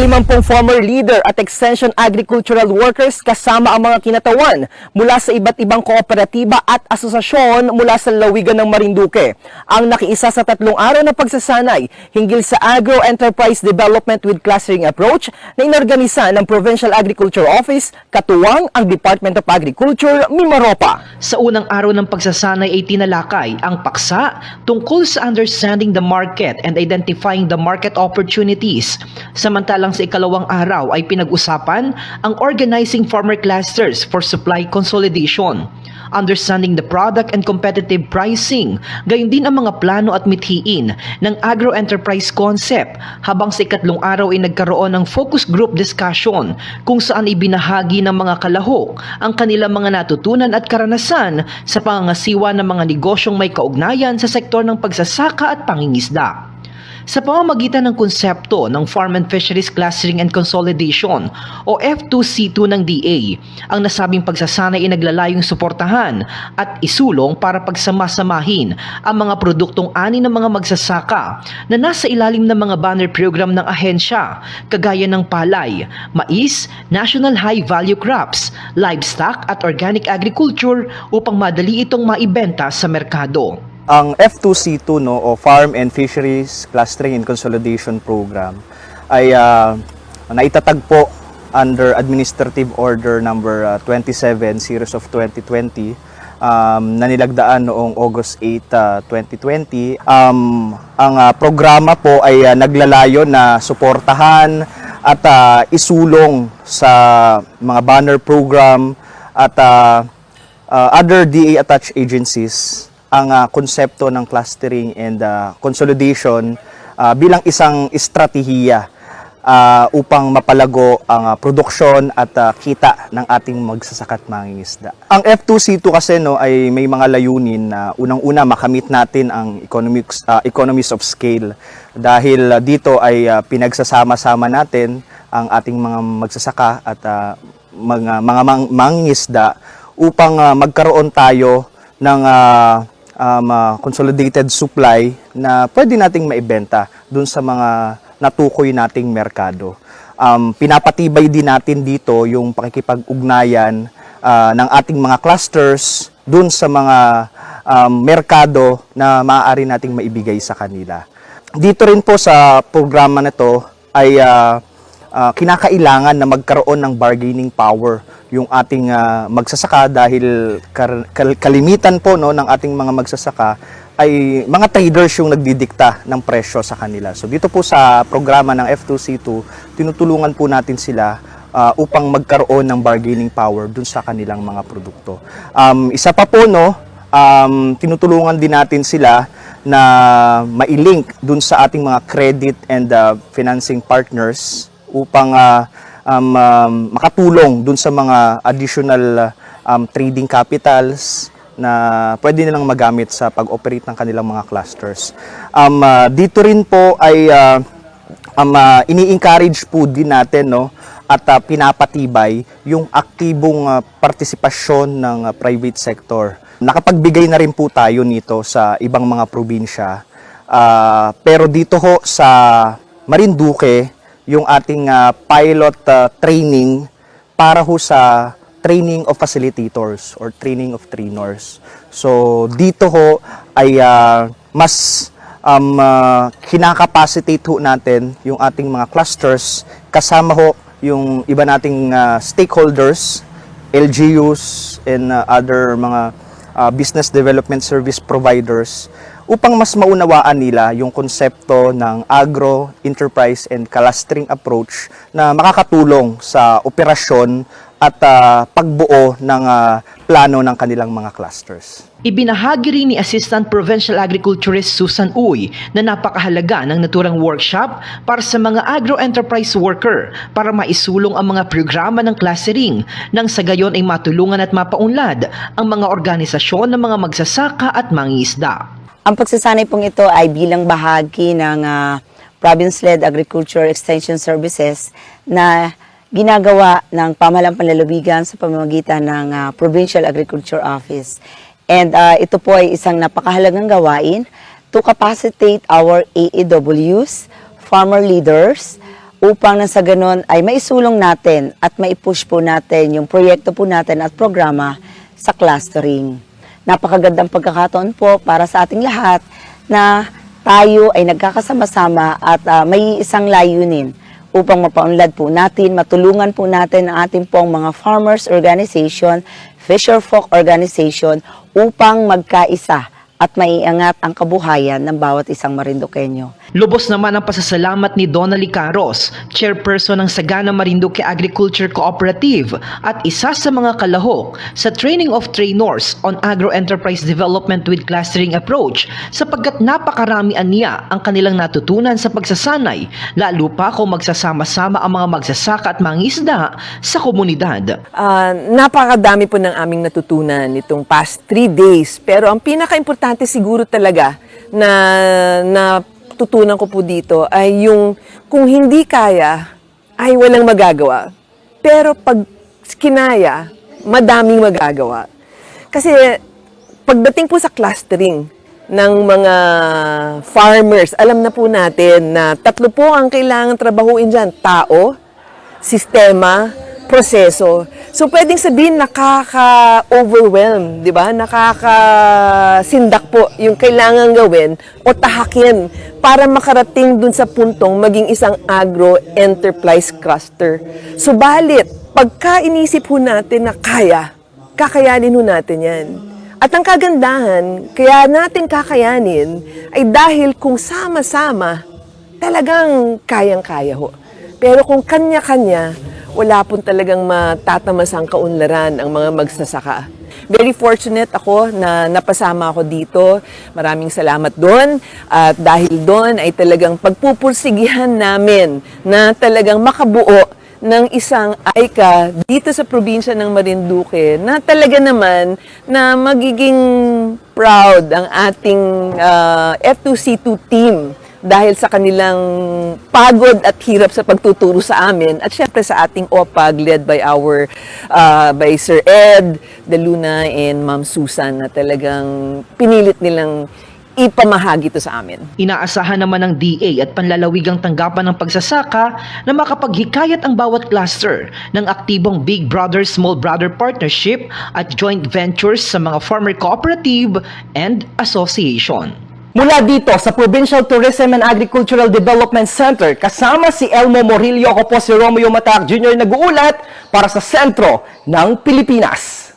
limampung former leader at extension agricultural workers kasama ang mga kinatawan mula sa iba't ibang kooperatiba at asosasyon mula sa lawigan ng Marinduque. Ang nakiisa sa tatlong araw na pagsasanay hinggil sa agro-enterprise development with clustering approach na inorganisa ng Provincial Agriculture Office katuwang ang Department of Agriculture, Mimaropa. Sa unang araw ng pagsasanay ay tinalakay ang paksa tungkol sa understanding the market and identifying the market opportunities. Samantalang sa ikalawang araw ay pinag-usapan ang organizing farmer clusters for supply consolidation understanding the product and competitive pricing, gayon din ang mga plano at mithiin ng agro-enterprise concept habang sa ikatlong araw ay nagkaroon ng focus group discussion kung saan ibinahagi ng mga kalahok ang kanilang mga natutunan at karanasan sa pangangasiwa ng mga negosyong may kaugnayan sa sektor ng pagsasaka at pangingisda sa pamamagitan ng konsepto ng Farm and Fisheries Clustering and Consolidation o F2C2 ng DA, ang nasabing pagsasanay ay naglalayong suportahan at isulong para pagsamasamahin ang mga produktong ani ng mga magsasaka na nasa ilalim ng mga banner program ng ahensya, kagaya ng palay, mais, national high value crops, livestock at organic agriculture upang madali itong maibenta sa merkado. Ang F2C2 no o Farm and Fisheries Clustering and Consolidation Program ay ah, naitatag po under Administrative Order number ah, 27 series of 2020 um, na nilagdaan noong August 8, ah, 2020. Um, ang ah, programa po ay ah, naglalayo na suportahan at ah, isulong sa mga banner program at ah, uh, other DA attached agencies ang uh, konsepto ng clustering and uh, consolidation uh, bilang isang estratehiya uh, upang mapalago ang uh, produksyon at uh, kita ng ating magsasakat mangingisda. Ang F2C2 kasi no ay may mga layunin na unang-una makamit natin ang economics uh, economies of scale dahil uh, dito ay uh, pinagsasama-sama natin ang ating mga magsasaka at uh, mga mga mang- mangingisda upang uh, magkaroon tayo ng uh, um, uh, consolidated supply na pwede nating maibenta dun sa mga natukoy nating merkado. Um, pinapatibay din natin dito yung pakikipag-ugnayan uh, ng ating mga clusters dun sa mga um, merkado na maaari nating maibigay sa kanila. Dito rin po sa programa na to ay uh, uh, kinakailangan na magkaroon ng bargaining power yung ating uh, magsasaka dahil kalimitan po no ng ating mga magsasaka ay mga traders yung nagdidikta ng presyo sa kanila. So dito po sa programa ng F2C2, tinutulungan po natin sila uh, upang magkaroon ng bargaining power dun sa kanilang mga produkto. Um, isa pa po no, um, tinutulungan din natin sila na mailink dun sa ating mga credit and uh, financing partners upang uh, um, um, makatulong dun sa mga additional uh, um, trading capitals na pwede nilang magamit sa pag-operate ng kanilang mga clusters. Um, uh, dito rin po ay uh, um, uh, ini-encourage po din natin no at uh, pinapatibay yung aktibong uh, partisipasyon ng uh, private sector. Nakapagbigay na rin po tayo nito sa ibang mga probinsya. Uh, pero dito ho sa Marinduque, yung ating uh, pilot uh, training para ho sa training of facilitators or training of trainers. So dito ho ay uh, mas um, uh, ho natin yung ating mga clusters kasama ho yung iba nating uh, stakeholders, LGUs and uh, other mga uh, business development service providers upang mas maunawaan nila yung konsepto ng agro, enterprise, and clustering approach na makakatulong sa operasyon at uh, pagbuo ng uh, plano ng kanilang mga clusters. Ibinahagi rin ni Assistant Provincial Agriculturist Susan Uy na napakahalaga ng naturang workshop para sa mga agro-enterprise worker para maisulong ang mga programa ng clustering nang sa gayon ay matulungan at mapaunlad ang mga organisasyon ng mga magsasaka at mangingisda. Ang pagsasanay pong ito ay bilang bahagi ng ah, Province-led Agriculture Extension Services na ginagawa ng pamahalang panlalawigan sa pamamagitan ng ah, Provincial Agriculture Office. And ah, ito po ay isang napakahalagang gawain to capacitate our AEWs, farmer leaders, upang nang sa ganun ay maisulong natin at maipush po natin yung proyekto po natin at programa sa clustering. Napakagandang pagkakataon po para sa ating lahat na tayo ay nagkakasama-sama at ah, may isang layunin upang mapaunlad po natin, matulungan po natin ang ating pong mga farmers organization, fisher folk organization upang magkaisa at maiangat ang kabuhayan ng bawat isang Marinduqueño. Lubos naman ang pasasalamat ni Donna Licaros, chairperson ng Sagana Marinduque Agriculture Cooperative at isa sa mga kalahok sa Training of Trainers on Agro-Enterprise Development with Clustering Approach sapagkat napakarami niya ang kanilang natutunan sa pagsasanay, lalo pa kung magsasama-sama ang mga magsasaka at mangisda sa komunidad. Ah, napakadami po ng aming natutunan itong past three days. Pero ang pinaka-importante siguro talaga na natutunan ko po dito ay yung kung hindi kaya, ay walang magagawa. Pero pag kinaya, madaming magagawa. Kasi pagdating po sa clustering ng mga farmers, alam na po natin na tatlo po ang kailangan trabahuin dyan. Tao, sistema, proseso. So pwedeng sabihin nakaka-overwhelm, 'di ba? Nakaka-sindak po yung kailangan gawin o tahakin para makarating dun sa puntong maging isang agro-enterprise cluster. Subalit, pagka inisip ho natin na kaya, kakayanin ho natin 'yan. At ang kagandahan, kaya natin kakayanin ay dahil kung sama-sama, talagang kayang-kaya ho. Pero kung kanya-kanya, wala pong talagang matatamasang kaunlaran ang mga magsasaka. Very fortunate ako na napasama ako dito. Maraming salamat doon. At dahil doon ay talagang pagpupursigihan namin na talagang makabuo ng isang AICA dito sa probinsya ng Marinduque na talaga naman na magiging proud ang ating ah, F2C2 team dahil sa kanilang pagod at hirap sa pagtuturo sa amin at syempre sa ating OPAG led by our ah, by Sir Ed De Luna and Ma'am Susan na talagang pinilit nilang ipamahagi ito sa amin. Inaasahan naman ng DA at panlalawigang tanggapan ng pagsasaka na makapaghikayat ang bawat cluster ng aktibong Big Brother Small Brother Partnership at joint ventures sa mga farmer cooperative and association. Mula dito sa Provincial Tourism and Agricultural Development Center, kasama si Elmo Morillo, ako po si Romeo Matac Jr. nag-uulat para sa sentro ng Pilipinas.